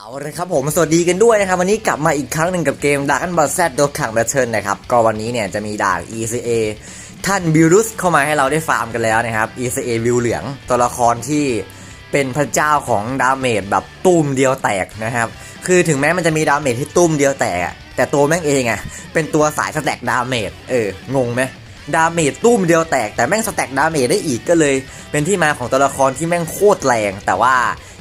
เอาเลยครับผมสวัสดีกันด้วยนะครับ วันนี้กลับมาอีกครั้งหนึ่งกับเกม Dark and b a l z โดขังแบทเทิลนะครับ ก็วันนี้เนี่ยจะมีด่าน ECA ท่านบิลลุสเข้ามาให้เราได้ฟาร์มกันแล้วนะครับ ECA วิวเหลืองตัวละครที่เป็นพระเจ้าของดาเมจแบบตุ้มเดียวแตกนะครับ คือถึงแม้มันจะมีดาเมจที่ตุ้มเดียวแตกอะแต่ตัวแม่งเองอะเป็นตัวสายสแต็กดาเมจเอองงไหมดาเมจตุ้มเดียวแตกแต่แม่งสแต็กดาเมจได้อีกก็เลย เป็นที่มาของตัวละครที่แม่งโคตรแรงแต่ว่า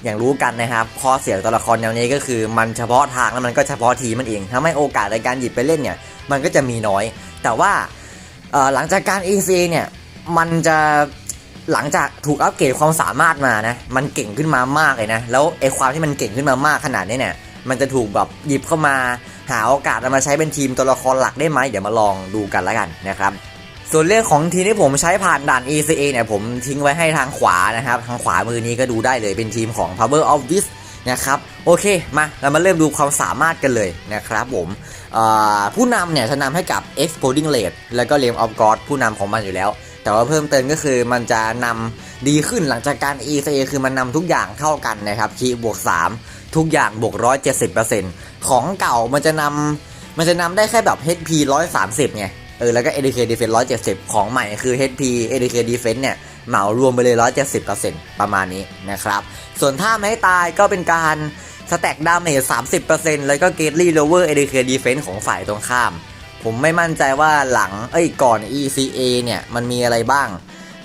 อย่างรู้กันนะครับพอเสียตัวละครแนวนี้ก็คือมันเฉพาะทางแล้วมันก็เฉพาะทีมันเองทำให้โอกาสในการหยิบไปเล่นเนี่ยมันก็จะมีน้อย แต่ว่าหลังจากการ EC เนี่ยมันจะหลังจากถูกอัปเกรดความสามารถมานะมันเก่งขึ้นมามากเลยนะแล้วไอ้ความที่มันเก่งขึ้นมามากขนาดนี้เนี่ยมันจะถูกแบบหยิบเข้ามาหาโอกาสมาใช้เป็นทีมตัวละครหลักได้ไหมเดี๋ยวมาลองดูกันแล้วกันนะครับ ส่วนเรื่องของทีมที่ผมใช้ผ่านด่าน ECA เนี่ยผมทิ้งไว้ให้ทางขวานะครับ ทางขวามือนี้ก็ดูได้เลยเป็นทีมของ Power of w i s นะครับโอเคมาเรามาเริ่มดูความสามารถกันเลยนะครับผมผู้นำเนี่ยจะนำให้กับ Exploding Rate แล้วก็ r a m of God ผู้นำของมันอยู่แล้ว แต่ว่าเพิ่มเติมก็คือมันจะนำดีขึ้นหลังจากการ ECA คือมันนำทุกอย่างเท่ากันนะครับคีบวก 3 ทุกอย่างบวก 170%ของเก่ามันจะนำมันจะนำได้แค่แบบ HP 130ไง เออแล้วก็ ADK Defense 170 ของใหม่คือ HP ADK Defense เนี่ยเหมารวมไปเลย 170%ประมาณนี้นะครับ ส่วนถ้าไม่ตายก็เป็นการสแต็กดาเมจ30%แล้วก็เกตลี่โลเวอร์ ADK Defense ของฝ่ายตรงข้าม ผมไม่มั่นใจว่าหลังเอ้ยก่อน ECA เนี่ยมันมีอะไรบ้าง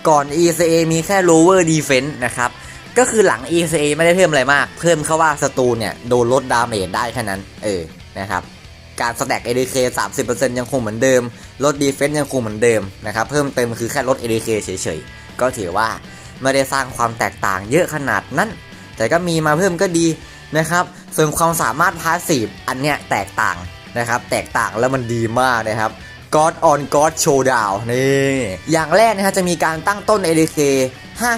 ก่อน ECA มีแค่ lower defense นะครับ ก็คือหลัง ECA ไม่ได้เพิ่มอะไรมาก เพิ่มเข้าว่าศัตรูเนี่ยโดนลดดาเมจได้แค่นั้น เออนะครับ การสแต็ก ADK 30%ยังคงเหมือนเดิม ลด Defense ยังคงเหมือนเดิมนะครับ เพิ่มเติมคือแค่ลด ADK เฉยๆ ก็ถือว่าไม่ได้สร้างความแตกต่างเยอะขนาดนั้น แต่ก็มีมาเพิ่มก็ดีนะครับ ส่วนความสามารถพาสซีฟอันเนี้ยแตกต่างนะครับ แตกต่างแล้วมันดีมากนะครับ God on God Showdown นี่ อย่างแรกนะครับจะมีการตั้งต้น ADK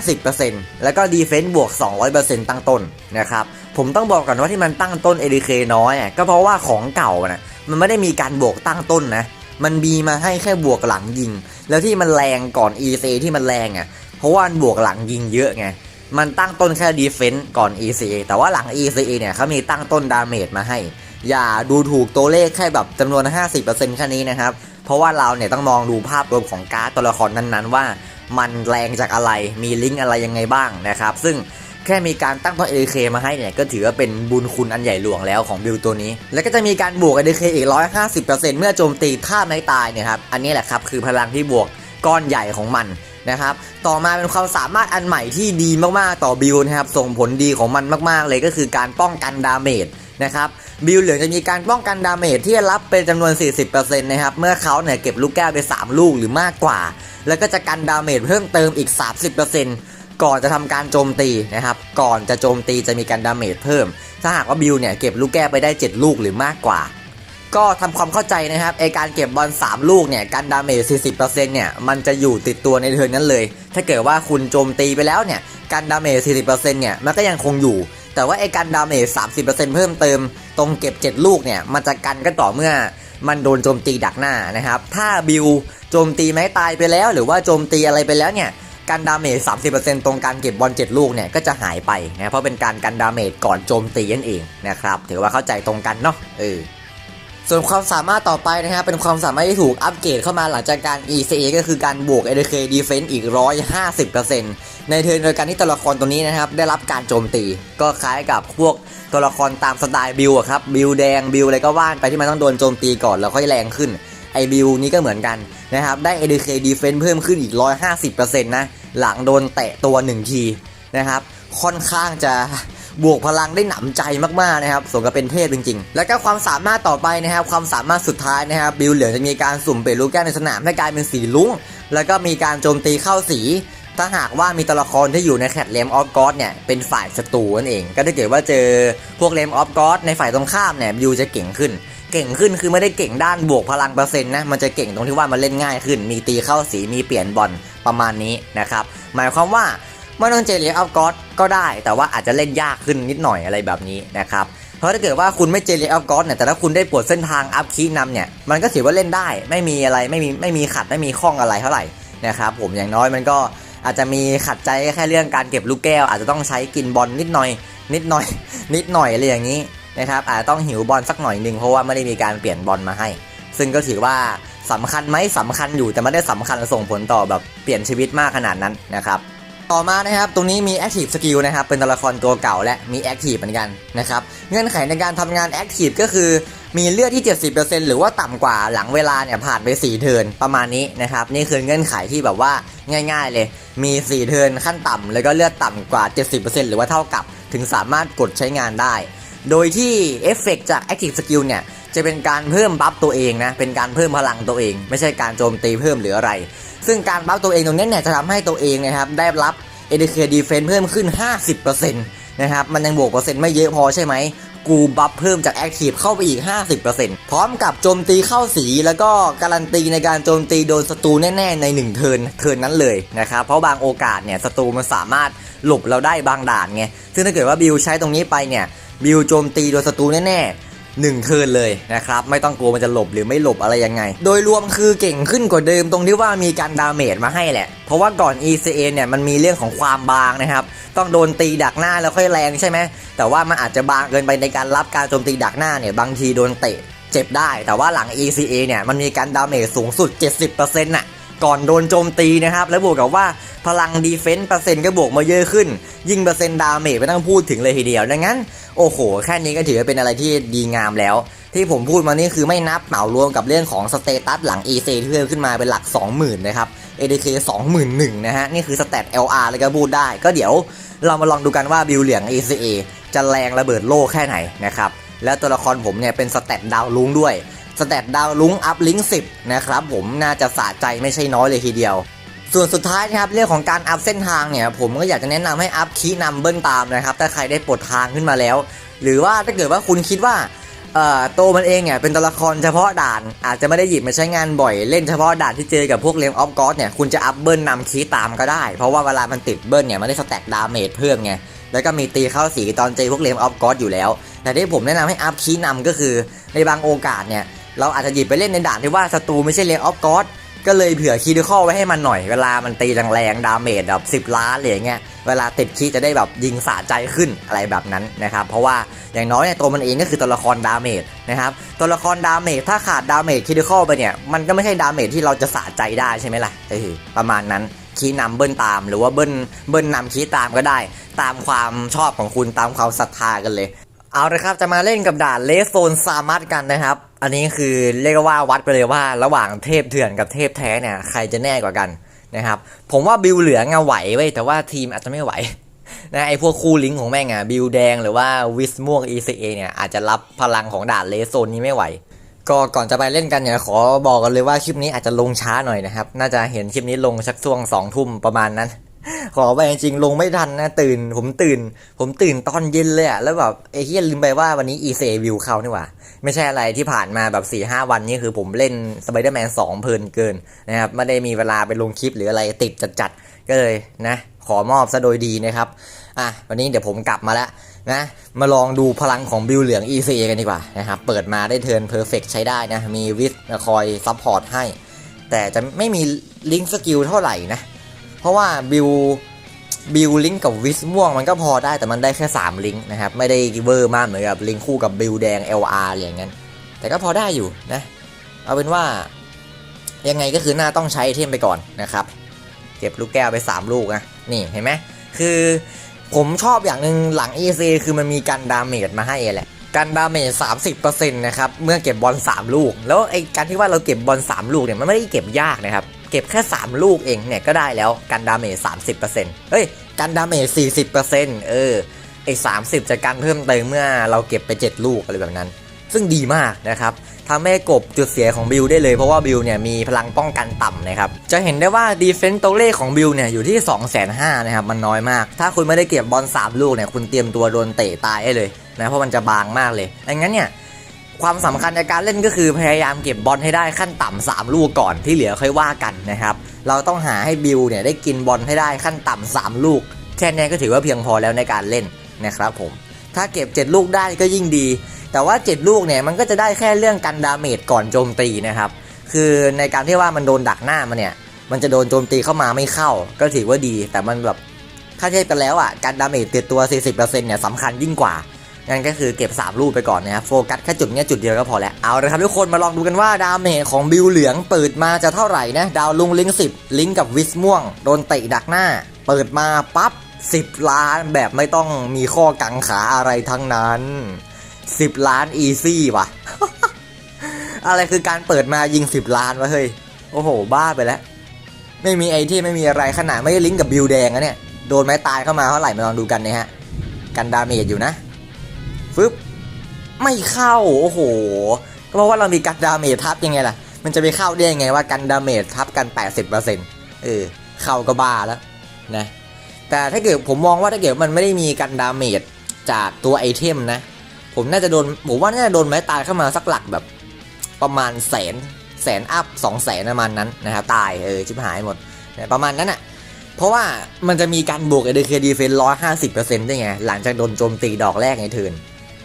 50%แล้วก็ Defense บวก 200%ตั้งต้นนะครับ ผมต้องบอกก่อนว่าที่มันตั้งต้น ADK น้อยก็เพราะว่าของเก่านะมันไม่ได้มีการบวกตั้งต้นนะมันมีมาให้แค่บวกหลังยิง แล้วที่มันแรงก่อน EC ที่มันแรงอะเพราะว่ามันบวกหลังยิงเยอะไงมันตั้งต้นแค่ Defense ก่อน EC แต่ว่าหลัง EC เนี่ยเขามีตั้งต้นดาเมจมาให้ อย่าดูถูกตัวเลขแค่แบบจำนวน 50%แค่นี้นะครับ เพราะว่าเราเนี่ยต้องมองดูภาพรวมของการ์ดตัวละครนั้นๆ ว่า มันแรงจากอะไรมีลิงก์อะไรยังไงบ้างนะครับ ซึ่ง แค่มีการตั้งต้น ADK มาให้เนี่ย ก็ถือว่าเป็นบุญคุณอันใหญ่หลวงแล้วของบิลตัวนี้ แล้วก็จะมีการบวก ADK อีก 150%เมื่อโจมตีท่าไม่ตายเนี่ยครับ อันนี้แหละครับคือพลังที่บวกก้อนใหญ่ของมันนะครับ ต่อมาเป็นความสามารถอันใหม่ที่ดีมากๆต่อบิลนะครับ ส่งผลดีของมันมากๆเลยก็คือการป้องกันดาเมจนะครับบิลเหลืองจะมีการป้องกันดาเมจที่รับเป็นจำนวน 40%นะครับ เมื่อเขาเนี่ยเก็บลูกแก้วไป 3 ลูกหรือมากกว่า แล้วก็จะกันดาเมจเพิ่มเติมอีก 30% ก่อนจะทำการโจมตีนะครับ ก่อนจะโจมตีจะมีการดาเมจเพิ่ม ถ้าหากว่าบิลเนี่ยเก็บลูกแก้ไปได้ 7 ลูกหรือมากกว่า ก็ทำความเข้าใจนะครับไอการเก็บบอล3 ลูกเนี่ยการดาเมจ 40%เนี่ยมันจะอยู่ติดตัวในเทิร์นนั้นเลย ถ้าเกิดว่าคุณโจมตีไปแล้วเนี่ยการดาเมจ 40%เนี่ยมันก็ยังคงอยู่ แต่ว่าไอการดาเมจ 30%เพิ่มเติม ตรงเก็บ 7 ลูกเนี่ยมันจะกันก็ต่อเมื่อมันโดนโจมตีดักหน้านะครับ ถ้าบิลโจมตีไม้ตายไปแล้ว หรือว่าโจมตีอะไรไปแล้วเนี่ย การดาเมจ30%ตรงการเก็บบอล7ลูกเนี่ยก็จะหายไปนะเพราะเป็นการกันดาเมจก่อนโจมตีนั่นเองนะครับถือว่าเข้าใจตรงกันเนาะเออส่วนความสามารถต่อไปนะครับเป็นความสามารถที่ถูกอัปเกรดเข้ามาหลังจากการ ECA ก็คือการบวก ADK Defense อีก 150%ในเทิร์นโดยการที่ตัวละครตัวนี้นะครับได้รับการโจมตี ก็คล้ายกับพวกตัวละครตามสไตล์บิลอะครับบิลแดงบิลอะไรก็ว่านไปที่มันต้องโดนโจมตีก่อนแล้วค่อยแรงขึ้น ไอบิลนี้ก็เหมือนกันนะครับ ได้ ADK Defense เพิ่มขึ้นอีก 150%นะหลังโดนแตะตัว 1 ทีนะครับ ค่อนข้างจะบวกพลังได้หนำใจมากๆนะครับสมกับเป็นเทพจริงๆ แล้วก็ความสามารถต่อไปนะครับ ความสามารถสุดท้ายนะครับ บิลเหลืองจะมีการสุ่มเปลี่ยนลูกแก้วในสนามให้กลายเป็นสีลุ้ง แล้วก็มีการโจมตีเข้าสี ถ้าหากว่ามีตัวละครที่อยู่ในแคทเลมออฟกอดเนี่ยเป็นฝ่ายศัตรูนั่นเอง ก็ถ้าเกิดว่าเจอพวกเลมออฟกอดในฝ่ายตรงข้ามเนี่ยบิลจะเก่งขึ้น เก่งขึ้นคือไม่ได้เก่งด้านบวกพลังเปอร์เซ็นต์นะมันจะเก่งตรงที่ว่ามันเล่นง่ายขึ้น มีตีเข้าสีมีเปลี่ยนบอลประมาณนี้นะครับหมายความว่าไม่ต้องเจเลียอัพกอดก็ได้ แต่ว่าอาจจะเล่นยากขึ้นนิดหน่อยอะไรแบบนี้นะครับเพราะถ้าเกิดว่าคุณไม่เจเลียอัพกอดเนี่ยแต่ถ้าคุณได้ปวดเส้นทางอัพคีย์นำเนี่ยมันก็ถือว่าเล่นได้ไม่มีอะไรไม่มีไม่มีขัดไม่มีข้องอะไรเท่าไหร่นะครับผมอย่างน้อยมันก็อาจจะมีขัดใจแค่เรื่องการเก็บลูกแก้ว อาจจะต้องใช้กินบอลนิดหน่อย นิดหน่อย นิดหน่อยอะไรอย่างนี้ นะครับอาจจะต้องหิวบอลสักหน่อยหนึ่งเพราะว่าไม่ได้มีการเปลี่ยนบอลมาให้ ซึ่งก็ถือว่าสำคัญไหมสำคัญอยู่แต่ไม่ได้สำคัญส่งผลต่อแบบเปลี่ยนชีวิตมากขนาดนั้นนะครับต่อมานะครับตรงนี้มี Active Skill นะครับเป็นตัวละครตัวเก่าและมี Active เหมือนกันนะครับเงื่อนไขในการทำงาน Active ก็คือมีเลือดที่ 70%หรือว่าต่ำกว่าหลังเวลาเนี่ยผ่านไป 4 เทินประมาณนี้นะครับนี่คือเงื่อนไขที่แบบว่าง่ายๆเลย มี 4 เทินขั้นต่ำแล้วก็เลือดต่ำกว่า 70%หรือว่าเท่ากับ ถึงสามารถกดใช้งานได้ โดยที่เอฟเฟกจาก Active Skill เนี่ย จะเป็นการเพิ่มบัฟตัวเองนะ เป็นการเพิ่มพลังตัวเอง ไม่ใช่การโจมตีเพิ่มหรืออะไร ซึ่งการบัฟตัวเองตรงนี้เนี่ยจะทำให้ตัวเองนะครับได้รับ ADK Defense เพิ่มขึ้น 50%นะครับ มันยังบวกเปอร์เซ็นต์ไม่เยอะพอใช่ไหม กูบัฟเพิ่มจาก Active เข้าไปอีก 50%พร้อมกับโจมตีเข้าสีแล้วก็การันตีในการโจมตีโดนศัตรูแน่ๆ ใน 1 เทิร์นเทิร์นนั้นเลยนะครับ เพราะบางโอกาสเนี่ยศัตรูมันสามารถหลบเราได้บางด่านไง ซึ่งถ้าเกิดว่าบิวใช้ตรงนี้ไปเนี่ย บิวโจมตีโดนศัตรูแน่ๆหนึ่งเทิร์นเลยนะครับ ไม่ต้องกลัวมันจะหลบหรือไม่หลบอะไรยังไง โดยรวมคือเก่งขึ้นกว่าเดิมตรงที่ว่ามีการดาเมจมาให้แหละ เพราะว่าก่อน ECA เนี่ยมันมีเรื่องของความบางนะครับ ต้องโดนตีดักหน้าแล้วค่อยแรงใช่ไหมแต่ว่ามันอาจจะบางเกินไปในการรับการโจมตีดักหน้าเนี่ยบางทีโดนเตะเจ็บได้ แต่ว่าหลัง ECA เนี่ยมันมีการดาเมจสูงสุด 70%น่ะ ก่อนโดนโจมตีนะครับ แล้วบวกกับว่าพลังดีเฟนต์เปอร์เซ็นต์ก็บวกมาเยอะขึ้น ยิ่งเปอร์เซ็นต์ดาเมจไม่ต้องพูดถึงเลยทีเดียวดังนั้น โอ้โห แค่นี้ก็ถือว่าเป็นอะไรที่ดีงามแล้ว ที่ผมพูดมานี่คือไม่นับเหมารวมกับเรื่องของสเตตัสหลัง EC ที่เพิ่มขึ้นมาเป็นหลัก 20,000นะครับ ADK 21,000นะฮะนี่คือสเตต LR เลยก็พูดได้ ก็เดี๋ยวเรามาลองดูกันว่าบิลเหลียง ECA จะแรงระเบิดโลกแค่ไหนนะครับแล้วตัวละครผมเนี่ยเป็นสเตตดาวลุงด้วย สเตตดาวลุงอัพลิงก์10 นะครับผมน่าจะสะใจไม่ใช่น้อยเลยทีเดียว ส่วนสุดท้ายนะครับเรื่องของการอัพเส้นทางเนี่ยผมก็อยากจะแนะนำให้อัพคีย์นัมเบิลตามนะครับถ้าใครได้ปลดทางขึ้นมาแล้ว หรือว่าถ้าเกิดว่าคุณคิดว่าเอ่อโตวมันเองเนี่ยเป็นตัวละครเฉพาะด่าน อาจจะไม่ได้หยิบมาใช้งานบ่อยเล่นเฉพาะด่านที่เจอกับพวกเลมออฟกอสเนี่ยคุณจะอัพเบิลนำคีตามก็ได้ เพราะว่าเวลามันติดเบิลเนี่ยมันได้สแต็กดาเมจเพิ่มไงแล้วก็มีตีเข้าสีตอนเจอพวกเลมออฟกอสอยู่แล้ว แต่ที่ผมแนะนำให้อัพคีย์นำก็คือในบางโอกาสเนี่ย เราอาจจะหยิบไปเล่นในด่านที่ว่าศัตรูไม่ใช่เลมออฟกอสก็เลยเผื่อคีดิคอไว้ให้มันหน่อยเวลามันตีแรงๆดาเมจแบบ10ล้านอะไรเงี้ยเวลาติดคีย์จะได้แบบยิงสะใจขึ้นอะไรแบบนั้นนะครับเพราะว่าอย่างน้อยเนี่ยตัวมันเองก็คือตัวละครดาเมจนะครับตัวละครดาเมจถ้าขาดดาเมจคีดิคอไปเนี่ยมันก็ไม่ใช่ดาเมจที่เราจะสะใจได้ใช่ไหมล่ะเออประมาณนั้นคีย์นำเบิ้ลตามหรือว่าเบิ้ลเบิ้ลนำคีย์ตามก็ได้ ตามความชอบของคุณตามความศรัทธากันเลย เอาละครับจะมาเล่นกับด่านเลสโซนซามัตกันนะครับ อันนี้คือเรียกว่าวัดไปเลยว่าระหว่างเทพเถื่อนกับเทพแท้เนี่ยใครจะแน่กว่ากันนะครับ ผมว่าบิวเหลืองอะไหวเว้ยแต่ว่าทีมอาจจะไม่ไหวนะไอพวกคู่ลิงของแม่งอะบิวแดงหรือว่าวิสม่วง ECA เนี่ยอาจจะรับพลังของด่านเลสโซนนี้ไม่ไหว ก็ก่อนจะไปเล่นกันเนี่ยขอบอกกันเลยว่าคลิปนี้อาจจะลงช้าหน่อยนะครับ น่าจะเห็นคลิปนี้ลงสักช่วงสองทุ่มประมาณนั้น ขอไปจริงๆลงไม่ทันนะตื่น ผมตื่น ผมตื่นตอนเย็นเลยอะแล้วแบบไอ้เฮียลืมไปว่าวันนี้ e ีเซวิวเขานี่หว่า ไม่ใช่อะไรที่ผ่านมาแบบ4ี่ห้าวันนี้คือผมเล่น Spider-Man 2เพลินเกินนะครับ ไม่ได้มีเวลาไปลงคลิปหรืออะไรติดจัดๆ ก็เลยนะ ขอมอบซะโดยดีนะครับ อะ วันนี้เดี๋ยวผมกลับมาแล้วนะ มาลองดูพลังของบิลเหลือง EC กันดีกว่านะครับ เปิดมาได้เทิร์นเพอร์เฟกใช้ได้นะ มีวิสคอยซัพพอร์ตให้ แต่จะไม่มีลิงก์สกิลเท่าไหร่นะ เพราะว่าบิลบิลลิงก์กับวิสม่วงมันก็พอได้แต่มันได้แค่ 3 ลิงก์นะครับ ไม่ได้เวอร์มากเหมือนกับลิงก์คู่กับบิลแดง LR อะไรอย่างนั้น แต่ก็พอได้อยู่นะ เอาเป็นว่า ยังไงก็คือหน้าต้องใช้ไอเทมไปก่อนนะครับ เก็บลูกแก้วไป 3 ลูกนะ นี่เห็นไหมคือผมชอบอย่างหนึ่งหลัง EC คือมันมีการดาเมจมาให้แหละการดาเมจ30%นะครับ เมื่อเก็บบอล3ลูก แล้วไอ้การที่ว่าเราเก็บบอล3ลูกเนี่ยมันไม่ได้เก็บยากนะครับ เก็บแค่ 3 ลูกเองเนี่ยก็ได้แล้วการดาเมจ30%เฮ้ยการดาเมจ40%เออไอ้30จะการเพิ่มเติมเมื่อเราเก็บไป 7 ลูกอะไรแบบนั้น ซึ่งดีมากนะครับทำให้กบจุดเสียของบิลได้เลยเพราะว่าบิลเนี่ยมีพลังป้องกันต่ำนะครับ จะเห็นได้ว่าดีเฟนต์ตัวเลขของบิลเนี่ยอยู่ที่ 2 5 0 0 0นะครับมันน้อยมาก ถ้าคุณไม่ได้เก็บบอล3 ลูกเนี่ยคุณเตรียมตัวโดนเตะตายได้เลยนะเพราะมันจะบางมากเลยดังนั้นเนี่ย ความสำคัญในการเล่นก็คือพยายามเก็บบอลให้ได้ขั้นต่ำสามลูกก่อนที่เหลือค่อยว่ากันนะครับ เราต้องหาให้บิลเนี่ยได้กินบอลให้ได้ขั้นต่ำสามลูก แค่นี้ก็ถือว่าเพียงพอแล้วในการเล่นนะครับผม ถ้าเก็บ 7 ลูกได้ก็ยิ่งดี แต่ว่า 7 ลูกเนี่ยมันก็จะได้แค่เรื่องกันดาเมจก่อนโจมตีนะครับ คือในการที่ว่ามันโดนดักหน้ามันเนี่ย มันจะโดนโจมตีเข้ามาไม่เข้า ก็ถือว่าดี แต่มันแบบถ้าเทียบกันแล้วอะการดาเมจติดตัว 40%เนี่ยสำคัญยิ่งกว่า งั้นก็คือเก็บ 3 รูปไปก่อนนะครับโฟกัสแค่จุดเนี้ยจุดเดียวก็พอแล้วเอาละครับทุกคนมาลองดูกันว่าดาเมจของบิวเหลืองเปิดมาจะเท่าไหร่นะดาวลุงลิงสิบลิงกับวิสม่วงโดนเตะดักหน้า เปิดมาปั๊บ10 ล้านแบบไม่ต้องมีข้อกังขาอะไรทั้งนั้น 10 ล้านอีซี่วะอะไรคือการเปิดมายิง 10 ล้านวะเฮ้ยโอ้โห บ้าไปแล้ว ไม่มีไอที่ไม่มีอะไรขนาดไม่ได้ลิงก์กับบิวแดงนะเนี่ย โดนไม้ตายเข้ามาเท่าไหร่มาลองดูกันนะฮะ กันดาเมจอยู่นะ ฟึบไม่เข้าโอ้โหก็เพราะว่าเรามีกันดาเมจทับยังไงล่ะ มันจะไปเข้าได้ยังไงว่ากันดาเมจทับกัน 80%เออเข้าก็บ้าแล้วนะแต่ถ้าเกิดผมมองว่าถ้าเกิดมันไม่ได้มีกันดาเมจจากตัวไอเทมนะ ผมน่าจะโดนผมว่าน่าจะโดนไม้ตายเข้ามาสักหลักแบบประมาณแสนแสนอัพสองแสนประมาณนั้นนะครับตายเออชิบหายหมดนะประมาณนั้นอะเพราะว่ามันจะมีการบวก ADK Defense 150%ได้ไง หลังจากโดนโจมตีดอกแรกในเทิร์น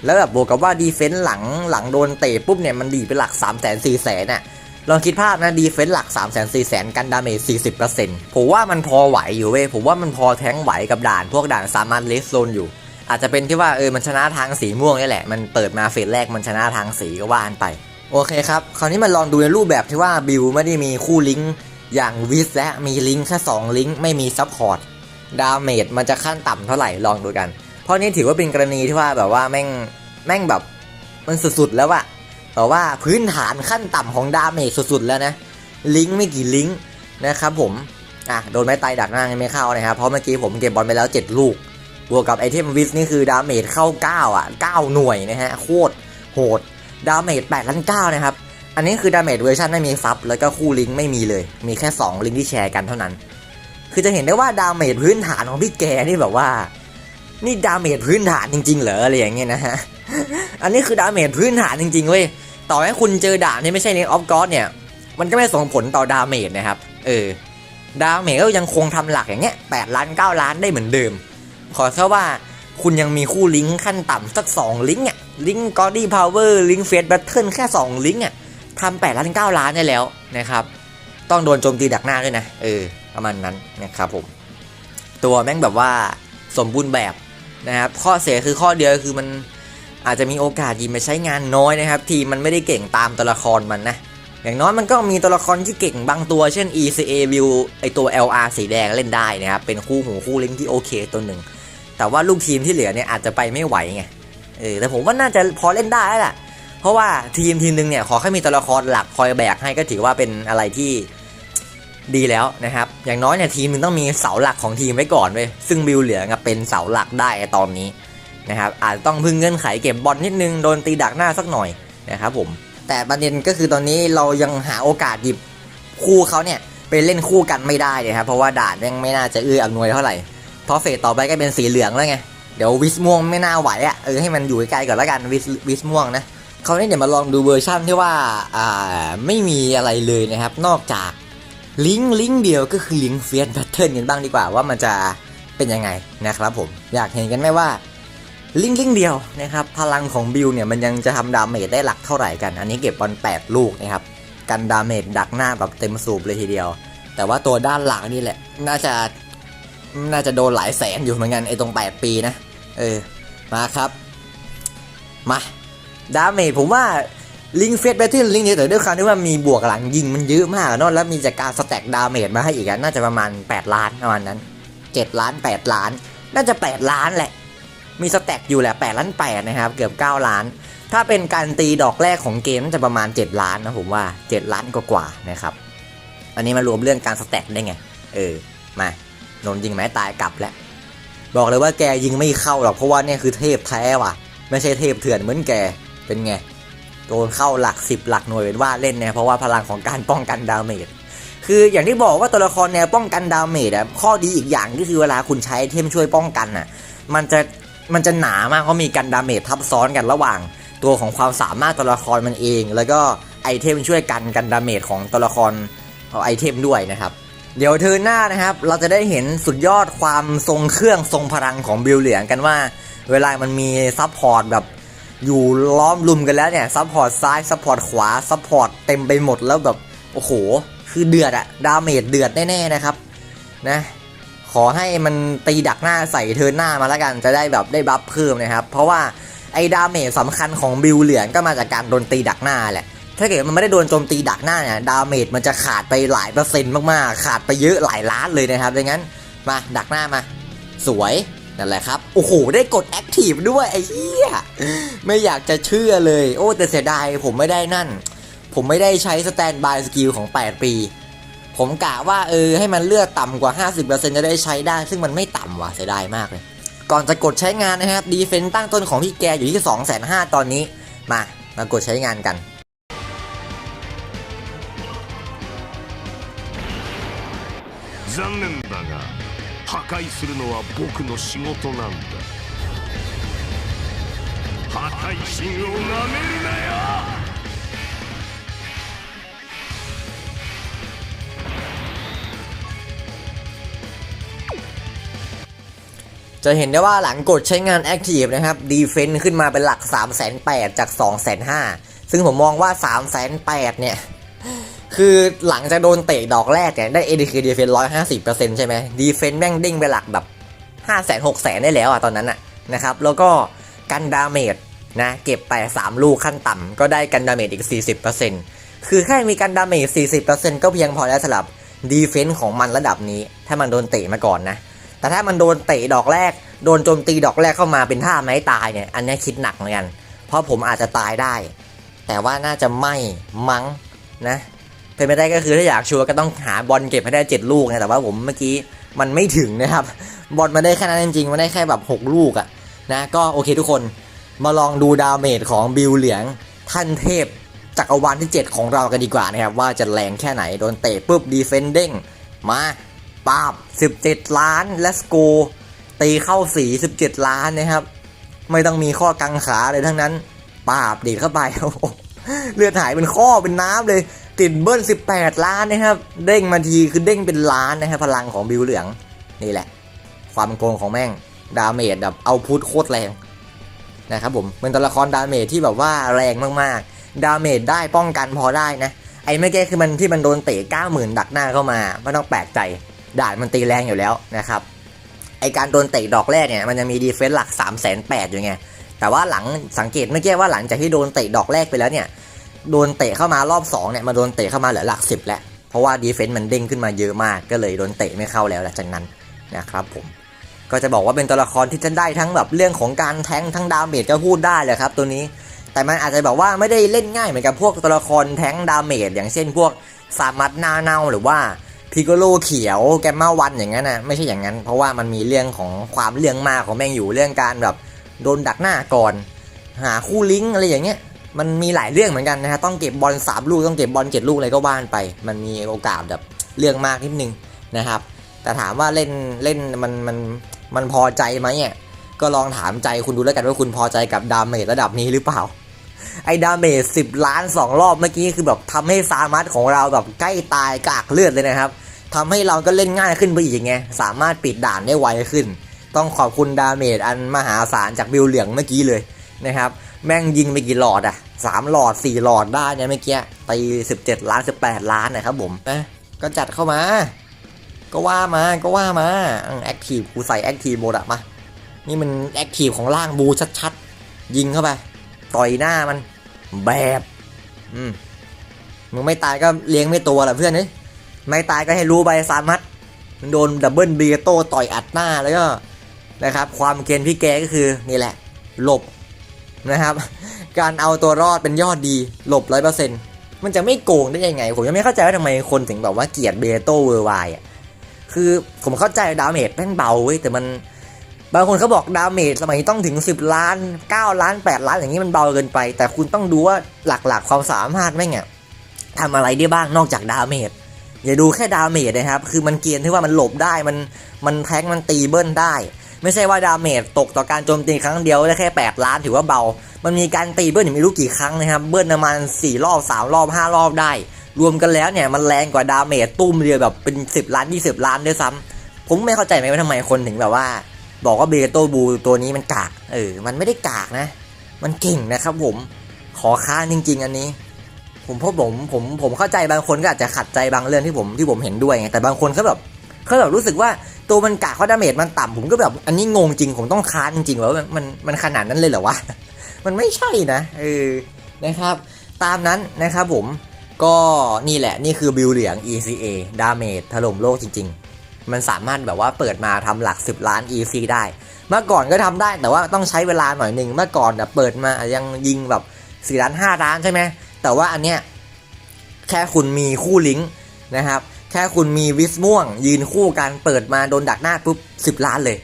แล้วแบบบวกกับว่า Defense หลังหลังโดนเตะปุ๊บเนี่ยมันดีไปหลัก3 0 0 0 0 0 4 0 0 0 0อะลองคิดภาพนะ Defense หลัก3 0 0 0 0 0 4 0 0 0กันดาเมจ40%ผมว่ามันพอไหวอยู่เว้ยผมว่ามันพอแท้งไหวกับด่านพวกด่านสามารถเลสโซนอยู่ อาจจะเป็นที่ว่าเออมันชนะทางสีม่วงนี่แหละ มันเปิดมาเฟสแรกมันชนะทางสีก็ว่ากันไปโอเคครับคราวนี้มาลองดูในรูปแบบที่ว่าบิวไม่ได้มีคู่ลิงก์อย่างวิสและมีลิงก์แค่2ลิงก์ไม่มีซัพพอร์ตดาเมจมันจะขั้นต่ำเท่าไหร่ลองดูกัน ราะนี่ถือว่าเป็นกรณีที่ว่าแบบว่าแม่งแม่งแบบมันสุดๆแล้วอะแต่ว่าพื้นฐานขั้นต่ำของดาเมจสุดๆแล้วนะลิงก์ไม่กี่ลิงก์นะครับผมอะโดนไม้ตายดักหน้ายังไม่เข้านะครับเพราะเมื่อกี้ผมเก็บบอลไปแล้ว 7 ลูก บวกกับไอเทมวิสนี่คือดาเมจเข้า 9 อะ 9 หน่วยนะฮะโคตรโหดดาเมจ8ล้าน9นะครับอันนี้คือดาเมจเวอร์ชันไม่มีซับแล้วก็คู่ลิงก์ไม่มีเลย มีแค่ 2 ลิงก์ที่แชร์กันเท่านั้น คือจะเห็นได้ว่าดาเมจพื้นฐานของพี่แกนี่แบบว่า นี่ดาเมจพื้นฐานจริงๆเหรออะไรอย่างเงี้ยนะฮะ อันนี้คือดาเมจพื้นฐานจริงๆเว้ย ต่อให้คุณเจอด่านที่ไม่ใช่เลนออฟกอสเนี่ย มันก็ไม่ส่งผลต่อดาเมจนะครับ เออ ดาเมจก็ยังคงทำหลักอย่างเงี้ย8ล้าน9ล้านได้เหมือนเดิม ขอแค่ว่าคุณยังมีคู่ลิงก์ขั้นต่ำสัก 2 ลิงก์อะ ลิงก์กอดี้พาวเวอร์ลิงก์เฟสแบทเทิลแค่ 2 ลิงก์อะทำ8ล้าน9ล้านได้แล้วนะครับ ต้องโดนโจมตีดักหน้าด้วยนะ เออ ประมาณนั้นนะครับผม ตัวแม่งแบบว่าสมบูรณ์แบบ นะครับข้อเสียคือข้อเดียวคือมันอาจจะมีโอกาสยิงไปใช้งานน้อยนะครับทีมมันไม่ได้เก่งตามตัวละครมันนะอย่างน้อยมันก็มีตัวละครที่เก่งบางตัวเช่น ECA View ไอตัว LR สีแดงเล่นได้นะครับเป็นคู่หูคู่ลิงที่โอเคตัวหนึ่ง แต่ว่าลูกทีมที่เหลือเนี่ยอาจจะไปไม่ไหวไงเออแต่ผมว่าน่าจะพอเล่นได้แล้วล่ะเพราะว่าทีมทีมหนึ่งเนี่ยขอแค่มีตัวละครหลักคอยแบกให้ก็ถือว่าเป็นอะไรที่ ดีแล้วนะครับ อย่างน้อยเนี่ยทีมหนึงต้องมีเสาหลักของทีมไว้ก่อนเว้ยซึ่งบิวเหลืองเป็นเสาหลักได้ตอนนี้นะครับอาจจะต้องพึ่งเงื่อนไขเก็บบอลนิดนึงโดนตีดักหน้าสักหน่อยนะครับผมแต่ประเด็นก็คือตอนนี้เรายังหาโอกาสหยิบคู่เขาเนี่ยไปเล่นคู่กันไม่ได้เลยครับเพราะว่าด่านยังไม่น่าจะเอื้ออำนวยเท่าไหร่เพราะเฟสต่อไปก็เป็นสีเหลืองแล้วไงเดี๋ยววิสม่วงไม่น่าไหวอะเออให้มันอยู่ไกลก่อนแล้วกันวิสวิสม่วงนะเขาวนี้เดี๋ยวมาลองดูเวอร์ชั่นที่ว่าอ่าไม่มีอะไรเลยนะครับนอกจาก ลิงก์ลิงก์เดียวก็คือลิงก์เฟียสแพทเทิร์นกันบ้างดีกว่าว่ามันจะเป็นยังไงนะครับผมอยากเห็นกันไหมว่าลิงก์ลิงก์เดียวนะครับพลังของบิลเนี่ยมันยังจะทำดาเมจได้หลักเท่าไหร่กัน อันนี้เก็บบอล8ลูกนะครับกันดาเมจดักหน้าแบบเต็มสูบเลยทีเดียว แต่ว่าตัวด้านหลังนี่แหละ น่าจะน่าจะโดนหลายแสนอยู่เหมือนกันไอ้ตรง 8 ปีนะ เออ มาครับ มา ดาเมจผมว่า ลิงเฟสแบทเทิลลิงนี้แต่ด้วยความที่ว่ามีบวกหลังยิงมันเยอะมากเนอะแล้วมีจากการสแต็กดาเมจมาให้อีกน่าจะประมาณ 8 ล้านประมาณนั้น 7 ล้าน 8 ล้าน น่าจะ 8 ล้านแหละ มีสแต็กอยู่แหละ 8 ล้าน8นะครับ เกือบ 9 ล้าน ถ้าเป็นการตีดอกแรกของเกมน่าจะประมาณ 7 ล้านนะผมว่า 7 ล้านกว่าๆนะครับ อันนี้มารวมเรื่องการสแต็กได้ไง เออ มาโดนยิงไม้ตายกลับแล้ว บอกเลยว่าแกยิงไม่เข้าหรอกเพราะว่าเนี่ยคือเทพแท้ว่ะ ไม่ใช่เทพเถื่อนเหมือนแก เป็นไง โดนเข้าหลักสิบหลักหน่วยเป็นว่าเล่นเนี่ยเพราะว่าพลังของการป้องกันดาเมจคืออย่างที่บอกว่าตัวละครแนวป้องกันดาเมจอะข้อดีอีกอย่างก็คือเวลาคุณใช้เทมช่วยป้องกันอะมันจะมันจะหนามากเพราะมีกันดาเมจทับซ้อนกันระหว่าง ตัวของความสามารถตัวละครมันเอง แล้วก็ไอเทมช่วยกันกันดาเมจของตัวละครไอเทมด้วยนะครับเดี๋ยวเธอหน้านะครับ เราจะได้เห็นสุดยอดความทรงเครื่องทรงพลังของบิลเหลียงกันว่า เวลามันมีซับพอร์ตแบบ อยู่ล้อมรุมกันแล้วเนี่ยซับพอร์ตซ้ายซับพอร์ตขวาซับพอร์ตเต็มไปหมดแล้วแบบโอ้โห คือเดือดอะดาเมจเดือดแน่ๆนะครับนะขอให้มันตีดักหน้าใส่เทิร์นหน้ามาแล้วกันจะได้แบบได้บัฟเพิ่มนะครับ เพราะว่าไอ้ดาเมจสำคัญของบิลเหลืองก็มาจากการโดนตีดักหน้าแหละ ถ้าเกิดมันไม่ได้โดนโจมตีดักหน้าเนี่ยดาเมจมันจะขาดไปหลายเปอร์เซ็นต์มากๆ ขาดไปเยอะหลายล้านเลยนะครับดังนั้นมาดักหน้ามา สวย นั่นแหละครับ โอ้โห ได้กดแอคทีฟด้วยไอ้เหี้ยไม่อยากจะเชื่อเลย โอ้แต่เสียดายผมไม่ได้นั่น ผมไม่ได้ใช้สแตนบายสกิลของ 8 ปี ผมกะว่าเออให้มันเลือดต่ำกว่า 50%จะได้ใช้ได้ ซึ่งมันไม่ต่ำว่ะเสียดายมากเลย ก่อนจะกดใช้งานนะครับดีเฟนต์ตั้งต้นของพี่แกอยู่ที่ 2 5 0 0 0ตอนนี้ มามากดใช้งานกัน 残念だが 破壊するのは僕の仕事なんだ破壊神をなめるなよ จะเห็นได้ว่าหลังกดใช้งาน Active นะครับดีเฟนต์ขึ้นมาเป็นหลัก 3 8 0 0 0จาก 2 5 0 0 0ซึ่งผมมองว่า 3 8 0 0 0เนี่ย คือหลังจากโดนเตะดอกแรกเนี่ยได้ ADK Defense 150%ใช่ไหมดีเฟนต์แม่งเด้งไปหลักแบบ5 0 0 0 0 6 0 0 0ได้แล้วอะตอนนั้นอะนะครับแล้วก็กันดาเมจนะเก็บไป3ลูกขั้นต่ำก็ได้กันดาเมจอีก40%คือแค่มีกันดาเมจ40%ก็เพียงพอแล้วสำหรับดีเฟนต์ของมันระดับนี้ ถ้ามันโดนเตะมาก่อนนะแต่ถ้ามันโดนเตะดอกแรก โดนโจมตีดอกแรกเข้ามาเป็นท่าไม้ตายเนี่ยอันนี้คิดหนักเหมือนกัน เพราะผมอาจจะตายได้ แต่ว่าน่าจะไม่มั้งนะ เป็นไปได้ก็คือถ้าอยากชัวร์ก็ต้องหาบอลเก็บให้ได้ 7 ลูกนะแต่ว่าผมเมื่อกี้มันไม่ถึงนะครับ บอลมาได้แค่นั้นจริงๆมันได้แค่แบบ 6 ลูกอะนะก็โอเคทุกคนมาลองดูดาเมจของบิลเหลียงท่านเทพจักรวาลที่ 7 ของเรากันดีกว่านะครับ ว่าจะแรงแค่ไหนโดนเตะปุ๊บดีเฟนเด้งมาปาบ 17 ล้านและสโกตีเข้าสี17 ล้านนะครับ ไม่ต้องมีข้อกังขาเลยทั้งนั้นปาบดีเข้าไปเลือดหายเป็นข้อเป็นน้ำเลย ติดเบิ้ล 18 ล้านนะครับ เด้งมาทีคือเด้งเป็นล้านนะครับพลังของบิวเหลือง นี่แหละ ความโกงของแม่ง ดาเมจแบบเอาพุทโคตรแรงนะครับผมเป็นตัวละครดาเมจที่แบบว่าแรงมากๆ ดาเมจได้ป้องกันพอได้นะ ไอ้เมื่อกี้คือมันที่มันโดนเตะ90,000 ดักหน้าเข้ามาไม่ต้องแปลกใจด่านมันตีแรงอยู่แล้วนะครับไอการโดนเตะดอกแรกเนี่ยมันจะมีดีเฟนส์หลัก3 8 0 0 0อยู่ไง แต่ว่าหลังสังเกตเมื่อกี้ว่าหลังจากที่โดนเตะดอกแรกไปแล้วเนี่ย โดนเตะเข้ามารอบ2เนี่ยมาโดนเตะเข้ามาเหลือหลัก 10 แล้วเพราะว่าดีเฟนส์มันเด้งขึ้นมาเยอะมากก็เลยโดนเตะไม่เข้าแล้วหลังจากนั้นนะครับผมก็จะบอกว่าเป็นตัวละครที่จะได้ทั้งแบบเรื่องของการแทงทั้งดาเมจก็พูดได้เลยครับตัวนี้ แต่มันอาจจะแบบว่าไม่ได้เล่นง่ายเหมือนกับพวกตัวละครแทงดาเมจอย่างเช่นพวกสามัดนาเนาหรือว่าพิกโลเขียวแกมมาวันอย่างนั้นนะไม่ใช่อย่างนั้น เพราะว่ามันมีเรื่องของความเรื่องมากของแม่งอยู่เรื่องการแบบโดนดักหน้าก่อน หาคู่ลิงก์อะไรอย่างเงี้ย มันมีหลายเรื่องเหมือนกันนะฮะต้องเก็บบอลสามลูกต้องเก็บบอลเจ็ดลูกอะไรก็ว่านไป มันมีโอกาสแบบเรื่องมากนิดนึงนะครับ แต่ถามว่าเล่นเล่นมันมันมันพอใจไหมเนี่ยก็ลองถามใจคุณดูแล้วกันว่าคุณพอใจกับดาเมจระดับนี้หรือเปล่า ไอ้ดาเมจสิบล้านสองรอบเมื่อกี้คือแบบทำให้ซามัสของเราแบบใกล้ตายกากเลือดเลยนะครับทำให้เราก็เล่นง่ายขึ้นไปอีกไงสามารถปิดด่านได้ไวขึ้น ต้องขอบคุณดาเมจอันมหาศาลจากบิลเหลืองเมื่อกี้เลย นะครับแม่งยิงไปกี่หลอดอะสามหลอดสี่หลอดได้เนี่ยเมื่อกี้ตีสิบเจ็ดล้านสิบแปดล้านนะครับผมนะก็จัดเข้ามา ก็ว่ามาก็ว่ามาแอคทีฟกูใส่แอคทีฟโหมดอะมา นี่มันแอคทีฟของล่างบูชัดๆ ยิงเข้าไป ต่อยหน้ามันแบบอืมมึงไม่ตายก็เลี้ยงไม่ตัวแหละเพื่อนเอ้ไม่ตายก็ให้รู้ไปสามัดมันโดนดับเบิลบีโต้ต่อยอัดหน้าแล้วก็นะครับ ความเกณฑ์พี่แกก็คือนี่แหละหลบ นะครับ การเอาตัวรอดเป็นยอดดีหลบร้อยเปอร์เซ็นต์มันจะไม่โกงได้ยังไง ผมยังไม่เข้าใจว่าทำไมคนถึงแบบว่าเกลียดเบโต้เวอร์ไวอะคือผมเข้าใจดาเมจแม่งเบาเว้ยแต่มันบางคนเขาบอกดาเมจสมัยนี้ต้องถึง 10 ล้าน 9 ล้าน 8 ล้านอย่างนี้มันเบาเกินไป แต่คุณต้องดูว่าหลักๆความสามารถแม่งอะทำอะไรได้บ้างนอกจากดาเมจอย่าดูแค่ดาเมจนะครับ คือมันเกียนที่ว่ามันหลบได้มันมันแทงมันตีเบิ้ลได้ ไม่ใช่ว่าดาเมจตกต่อการโจมตีครั้งเดียวได้แค่ 8 ล้านถือว่าเบา มันมีการตีเบิ้ลอยู่ไม่รู้กี่ครั้งนะครับ เบิ้ลประมาณ 4 รอบ 3 รอบ 5 รอบได้ รวมกันแล้วเนี่ยมันแรงกว่าดาเมจตุ้มเดียวแบบเป็น 10 ล้าน 20 ล้านด้วยซ้ำผมไม่เข้าใจไหมว่าทำไมคนถึงแบบว่า บอกว่าเบโตบูตัวนี้มันกาก เออ มันไม่ได้กากนะ มันเก่งนะครับผม ขอค้านจริง ๆ อันนี้ผมเพราะผมผมผมเข้าใจบางคนก็อาจจะขัดใจบางเรื่องที่ผมที่ผมเห็นด้วยไงแต่บางคนเขาแบบเขาแบบรู้สึกว่า ตัวมันกากเพราดาเมจมันต่ำผมก็แบบอันนี้งงจริงผมต้องค้านจริงๆว่ามันมันมันขนาดนั้นเลยเหรอวะ มันไม่ใช่นะเออนะครับ ตามนั้นนะครับผมก็นี่แหละนี่คือบิลเหลือง ECA ดาเมจถล่มโลกจริง ๆ มันสามารถแบบว่าเปิดมาทำหลัก 10 ล้าน EC ได้ เมื่อก่อนก็ทำได้แต่ว่าต้องใช้เวลาหน่อยหนึ่งเมื่อก่อนน่ะเปิดมายังยิงแบบ4ล้าน5ล้านใช่ไหมแต่ว่าอันเนี้ยแค่คุณมีคู่ลิงก์นะครับ แค่คุณมีวิสม่วง ยืนคู่กันเปิดมาโดนดักหน้าปุ๊บ10ล้านเลย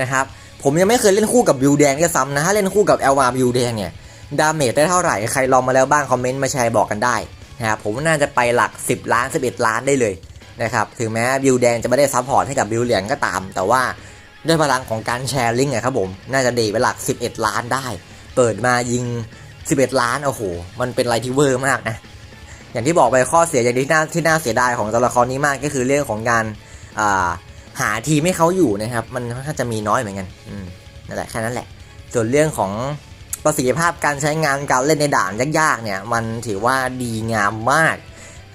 นะครับ ผมยังไม่เคยเล่นคู่กับบิวแดงก็ซ้ำนะถ้าเล่นคู่กับเอลวาบิวแดงเนี่ยดาเมจได้เท่าไหร่ ใครลองมาแล้วบ้างคอมเมนต์มาแชร์บอกกันได้นะครับผมน่าจะไปหลัก 10 ล้าน 11 ล้านได้เลยนะครับถึงแม้บิวแดงจะไม่ได้ซัพพอร์ตให้กับบิวเหลืองก็ตาม แต่ว่าด้วยพลังของการแชร์ลิงก์อะครับผมน่าจะดีไปหลัก 11 ล้านได้ เปิดมายิง 11 ล้านโอ้โหมันเป็นไรที่เวอร์มากนะ อย่างที่บอกไปข้อเสียอย่างที่น่าที่น่าเสียดายของตัวละครนี้มากก็คือเรื่องของการาหาทีมให้เขาอยู่นะครับ มันค่อนข้างจะมีน้อยเหมือนกันนั่นแหละแค่นั้นแหละ ส่วนเรื่องของประสิทธิภาพการใช้งานการเล่นในด่านยากๆเนี่ย มันถือว่าดีงามมาก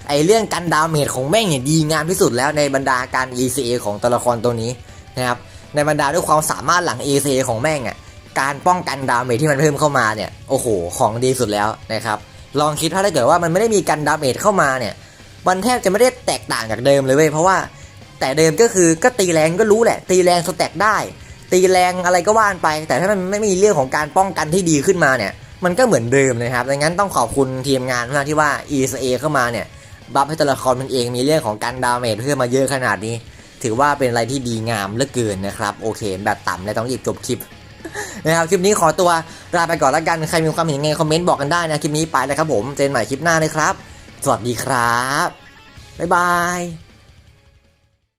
ไอเรื่องการดาเมจของแม่งเนี่ยดีงามที่สุดแล้วในบรรดาการ ECA ของตัวละครตัวนี้นะครับในบรรดาด้วยความสามารถหลัง ECA ของแม่งอะการป้องกันดาเมจที่มันเพิ่มเข้ามาเนี่ยโอ้โหของดีสุดแล้วนะครับ ลองคิดถ้าได้เกิดว่ามันไม่ได้มีการดาเมจเข้ามาเนี่ยมันแทบจะไม่ได้แตกต่างจากเดิมเลยเว้ยเพราะว่าแต่เดิมก็คือก็ตีแรงก็รู้แหละ ตีแรงสแต็กได้ ตีแรงอะไรก็ว่านไป แต่ถ้ามันไม่มีเรื่องของการป้องกันที่ดีขึ้นมาเนี่ย มันก็เหมือนเดิมนะครับดังนั้นต้องขอบคุณทีมงานมากที่ว่า ESA เข้ามาเนี่ยบัฟให้ตัวละครมันเองมีเรื่องของการดาเมจเพิ่มมาเยอะขนาดนี้ ถือว่าเป็นอะไรที่ดีงามเหลือเกินนะครับโอเคแบบต่ำเลยต้องรีบจบคลิป นะครับคลิปนี้ขอตัวลาไปก่อนแล้วกันใครมีความเห็นยังไงคอมเมนต์บอกกันได้นะคลิปนี้ไปแล้วครับผมเจอกันใหม่คลิปหน้าเลยครับ สวัสดีครับบ๊ายบาย